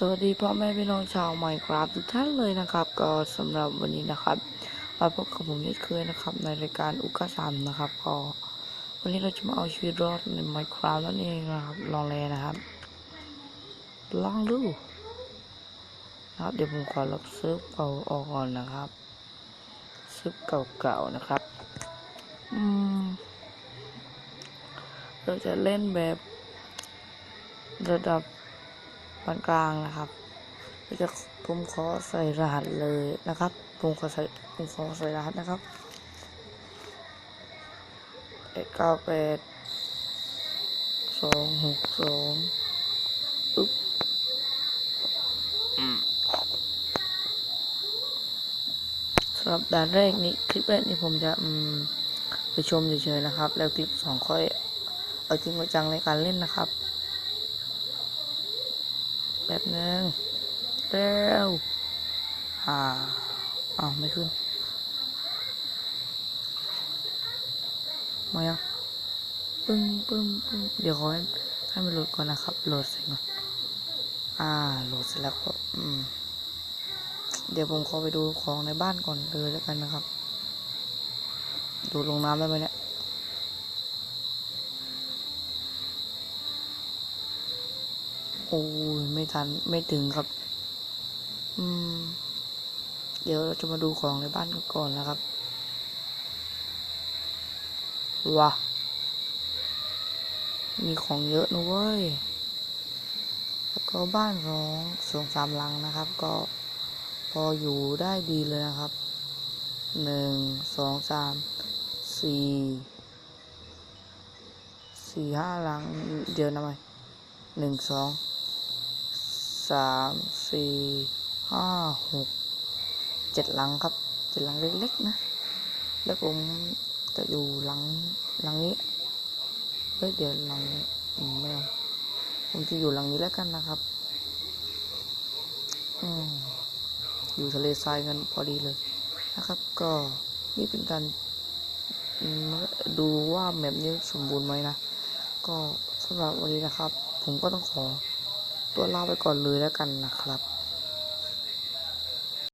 สวัสดีพ่อแม่พี่น้องชาวไมครับทุกท่านเลยนะครับ ก็สำหรับวันนี้นะครับมาพบกับผมเช่นเคยนะครับ ในรายการอุกาซัมนะครับก็วันนี้เราจะมาเอาชีวิตรอดในไมครับนั่นเองนะครับลองเลยนะครับ ลองดูนะครับเดี๋ยวผมขอลบซิร์ฟเก่าออกก่อนนะครับซิร์ฟเก่าๆนะครับอืมเราจะเล่นแบบระดับ ปานกลางนะครับเราจะผมขอใส่รหัสเลยนะครับ ผมขอใส่ผมขอใส่รหัสนะครับเอ็ดเก้าแปดสองหกสองอึ๊บอืมสำหรับด่านแรกนี้คลิปแรกนี้ผมจะอืมไปชมเฉยๆนะครับ แล้วคลิปสองค่อยเอาจริงเอาจังในการเล่นนะครับ แบบนึงเร็วอ่าอ้าวไม่ขึ้นมายังปึ้งปึ้งปึ้งเดี๋ยวขอให้ให้มันโหลดก่อนนะครับ โหลดเสร็จก่อนอ่า โหลดเสร็จแล้วก็อืม เดี๋ยวผมขอไปดูของในบ้านก่อนเลยแล้วกันนะครับ ดูลงน้ำได้ไหมเนี่ย โอ้ยไม่ทันไม่ถึงครับ อืม เดี๋ยวเราจะมาดูของในบ้านกันก่อนนะครับว้ามีของเยอะนะเว้ย แล้วก็บ้านสองสองสามหลังนะครับ ก็พออยู่ได้ดีเลยนะครับ หนึ่ง สองสาม สี่ สี่ห้าหลัง เดี๋ยวนะไหมหนึ่งสอง สามสี่ห้าหกเจ็ดหลังครับเจ็ดหลังเล็กๆนะ แล้วผมจะอยู่หลังหลังนี้เฮ้ยเดี๋ยวหลังนี้อืมไม่เอาผมจะอยู่หลังนี้แล้วกันนะครับ อืมอยู่ทะเลทรายกันพอดีเลยนะครับ ก็นี่เป็นการอืมดูว่าแมปนี้สมบูรณ์ไหมนะ ก็สำหรับวันนี้นะครับ ผมก็ต้องขอ ตัวลาไปก่อนเลยแล้วกันนะครับ